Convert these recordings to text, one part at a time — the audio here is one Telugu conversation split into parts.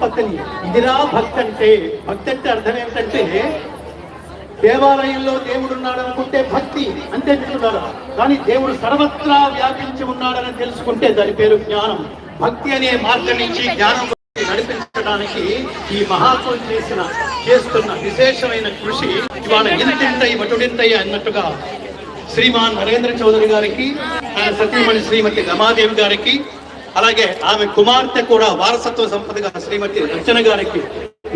సంపత్తిని ఇదిరా భక్తి అంటే భక్తి అంటే అర్థం ఏంటంటే దేవాలయంలో దేవుడు ఉన్నాడు అనుకుంటే భక్తి అంతే మిత్రులారా కానీ దేవుడు సర్వత్రా వ్యాపించి ఉన్నాడని తెలుసుకుంటే దాని పేరు జ్ఞానం. భక్తి అనే మార్గం నుంచి జ్ఞానం నడిపించడానికి ఈ మహాత్ములు చేసిన చేస్తున్న విశేషమైన కృషి ఇవాళ ఇంతింతై వటుడింతై అన్నట్టుగా శ్రీమాన్ నరేంద్ర చౌదరి గారికి ఆయన సతీమణి శ్రీమతి రమాదేవి గారికి అలాగే ఆమె కుమార్తె కూడా వారసత్వ సంపదగా శ్రీమతి రచన గారికి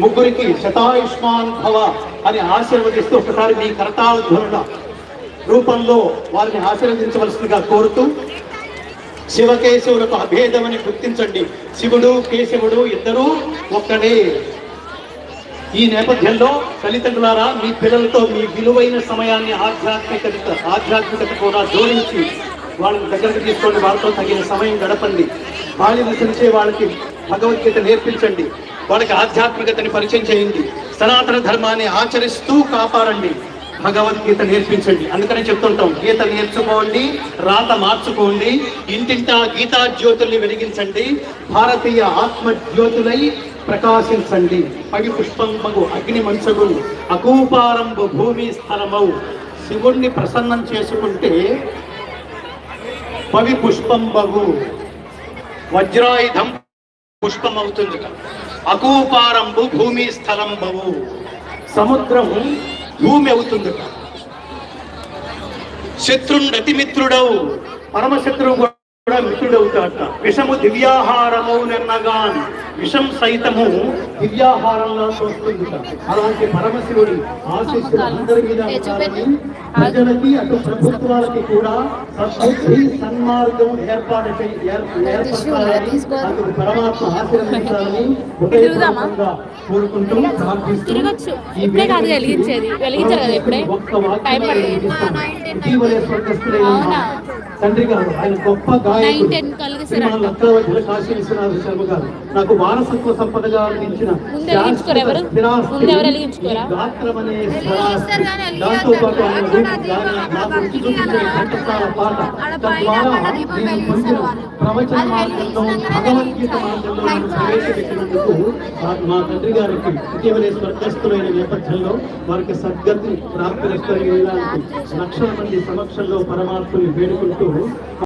ముగ్గురికి శతాయుష్మాన్ భవ అని ఆశీర్వదిస్తూ ఒకసారి మీ కరతాళ రూపంలో వారిని ఆశీర్వదించవలసిందిగా కోరుతూ శివకేశవులకు అభేదమని గుర్తించండి. శివుడు కేశవుడు ఇద్దరూ ఒక్కడే ఈ నేపథ్యంలో తల్లిదండ్రులారా మీ పిల్లలతో మీ విలువైన సమయాన్ని ఆధ్యాత్మికత ఆధ్యాత్మికత కూడా జోడించి వాళ్ళని దగ్గరకు తీసుకోండి వాళ్ళతో తగిన సమయం గడపండి. బాల్యం దశ వాళ్ళకి భగవద్గీత నేర్పించండి. వాళ్ళకి ఆధ్యాత్మికతని పరిచయం చేయండి. సనాతన ధర్మాన్ని ఆచరిస్తూ కాపాడండి. భగవద్గీత నేర్పించండి. అందుకనే చెప్తుంటాం గీత నేర్చుకోండి రాత మార్చుకోండి ఇంటింటా గీతా జ్యోతుల్ని వెలిగించండి భారతీయ ఆత్మ జ్యోతులై ప్రకాశించండి పగి పుష్పంబగు అగ్ని మంచగు అకూపారంభు భూమి స్థలమౌ. శివుణ్ణి ప్రసన్నం చేసుకుంటే పవి పుష్పం బగు వజ్రాయుధం పుష్పం అవుతుంది అకూపారంభు భూమి స్థలం బవు సముద్రం భూమి అవుతుంది శత్రుండతి మిత్రుడవు. పరమశత్రువు కూడా మిత్రుడవుతాట విషము దివ్యాహారము నిన్నగాను విషం సైతము దివ్యాహారంలో అలాంటి పరమశివుడి ఆశీస్సులు అందరి మీద ఉండాలని ప్రజలకి అటు ప్రభుత్వాలకి కూడా సద్బుద్ధి సన్మార్గం ఏర్పాటు ఏర్పరచాలని అందుకు పరమాత్మ ఆశీర్వదించాలని హృదయపూర్వకంగా కోరుకుంటూ ప్రార్థిస్తూ. ఈ? ఒక్క వాక్యం. ఇటీవలే స్వర్గస్థులైన? తండ్రి గారు ఆయన గొప్ప గాయకుడు. లక్షావధ్యుల కాశీ విశ్వనాథ శర్మ గారు. నాకు వారసత్వ సంపదగా అందించిన గాత్రం అనే. దాంతో పాటు ఆయన నాకు పాట తద్వారా నేను పొందిన. ప్రవచన మార్గంలో భగవద్గీత. మార్గంలో ప్రవేశపెట్టినందుకు మా- తండ్రి గారికి ఇటీవలే స్వర్గస్థులైన నేపథ్యంలో వారికి సద్గతి ప్రాప్తిస్తూ లక్షల మంది సమక్షంలో పరమాత్మని వేడుకుంటూ